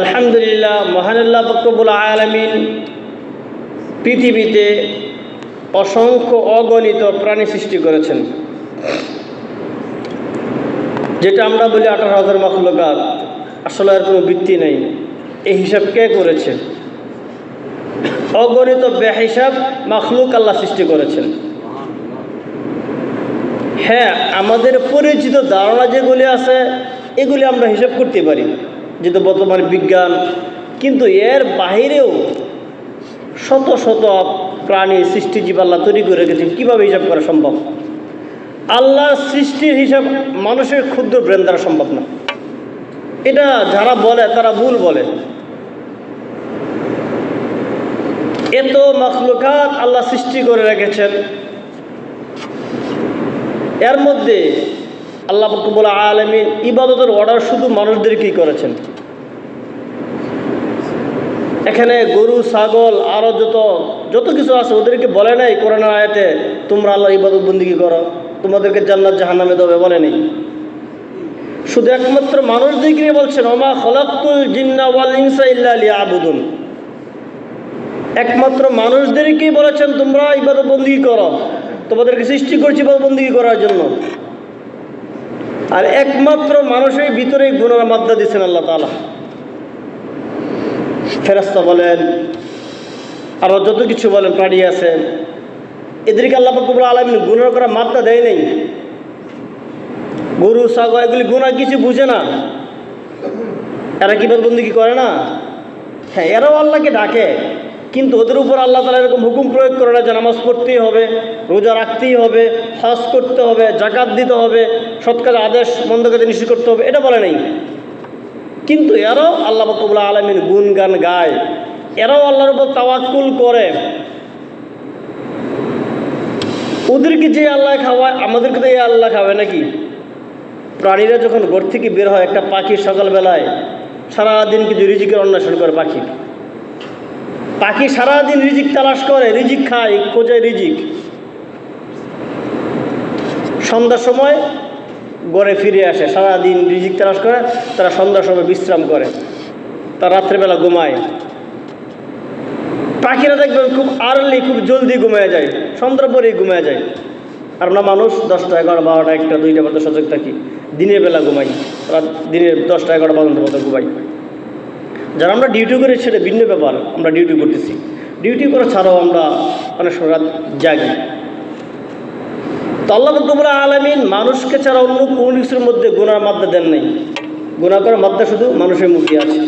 আলহামদুলিল্লাহ মহানাল্লাহ বকরবুল আলমিন পৃথিবীতে অসংখ্য অগণিত প্রাণী সৃষ্টি করেছেন। যেটা আমরা বলি আঠারো হাজার মখলকাত, আসলে আর কোনো বৃত্তি নেই। এই হিসাব কে করেছে? অগণিত বেহিসাব মখলুক আল্লাহ সৃষ্টি করেছেন। হ্যাঁ আমাদের পরিচিত ধারণা যেগুলি আছে, এগুলি আমরা হিসাব করতে পারি। যেহেতু বর্তমান বিজ্ঞান, কিন্তু এর বাহিরেও শত শত প্রাণী সৃষ্টিজীব আল্লাহ তৈরি করে রেখেছেন। কীভাবে হিসাব করা সম্ভব? আল্লাহর সৃষ্টির হিসাব মানুষের ক্ষুদ্র ব্রেন দ্বারা সম্ভব না। এটা যারা বলে, তারা ভুল বলে। এত মখলুকাত আল্লাহ সৃষ্টি করে রেখেছেন। এর মধ্যে আল্লাহ ফকবুল আলমিন ইবাদতের অর্ডার শুধু মানুষদেরকেই করেছেন? এখানে গরু, ছাগল আরও যত যত কিছু আছে ওদেরকে বলে নাই কোরআন আয়াতে, তোমরা আল্লাহ ইবাদত বন্দিগি করো? তোমাদেরকে জান্নাত জাহান্নামে দেবে বলে নেই। শুধু একমাত্র মানুষদেরকে নিয়ে বলছেন? ওমা খলাকুল জিন্না ওয়াল ইনসা ইল্লা আবুদুন একমাত্র মানুষদেরকেই বলেছেন, তোমরা ইবাদত বন্দিগি করো? তোমাদেরকে সৃষ্টি করছি ইবাদত বন্দিগি করার জন্য? আর একমাত্র মানুষের ভিতরেই গুণার মাদ্দা দিচ্ছেন আল্লাহ তালা ফেরাস্তা বলেন আরও যত কিছু বলেন প্রাণী আছে। এদেরকে আল্লাহ ফকবুল আলমিন গুণার করা মাত্রা দেয় নেই। গরু, ছাগল, এগুলি গুণা কিছু বুঝে না। এরা কি বন্দি কি করে না? হ্যাঁ এরাও আল্লাহকে ডাকে। কিন্তু ওদের উপর আল্লাহ তালা এরকম হুকুম প্রয়োগ করে না যে নামাজ পড়তেই হবে, রোজা রাখতেই হবে, হজ করতে হবে জাকাত দিতে হবে, সৎ কাজে আদেশ বন্ধ কাজে নিষেধ করতে হবে, এটা বলে নেই। কিন্তু এরাও আল্লাহ বকবুল্লাহ আলমিন গুন গান গায়। এরাও আল্লাহর উপর তাওয়াক্কুল করে। ওদেরকে যে আল্লাহ খাওয়ায়, আমাদেরকে তো এই আল্লাহ খাওয়ায় নাকি? প্রাণীরা যখন ঘর থেকে বের হয়, একটা পাখি সকালবেলায় সারাদিন কিছু রিজিকের অন্বেষণ করে পাখি। পাখি সারাদিন রিজিক তালাশ করে, রিজিক খায় খোঁজে রিজিক। সন্ধ্যার সময় গড়ে ফিরে আসে, সারাদিন রিজিক তালাশ করে, তারা সন্ধ্যার সময় বিশ্রাম করে, তারা রাত্রেবেলা ঘুমায়। পাখিরা দেখবেন খুব আর্লি, খুব জলদি ঘুমিয়ে যায়, সন্ধ্যার পরেই ঘুমিয়ে যায়। আর আমরা মানুষ, দশটা এগারো বারোটা, একটা, দুইটা পর্যন্ত সজাগ থাকি, দিনের বেলা ঘুমাই, রাত দিনের দশটা এগারো পর্যন্ত ঘুমাই। যারা আমরা ডিউটি করি সেটা ভিন্ন ব্যাপার, আমরা ডিউটি করতেছি। ডিউটি করা ছাড়াও আমরা মানে সময় রাত জাগি। তো আল্লাহ বকবুল আলমিন মানুষকে ছাড়া অন্য কোনো কিছুর মধ্যে গুণার মাদ্দা দেন নাই। গুণা করার মাদ্দা শুধু মানুষের মুখে আছে।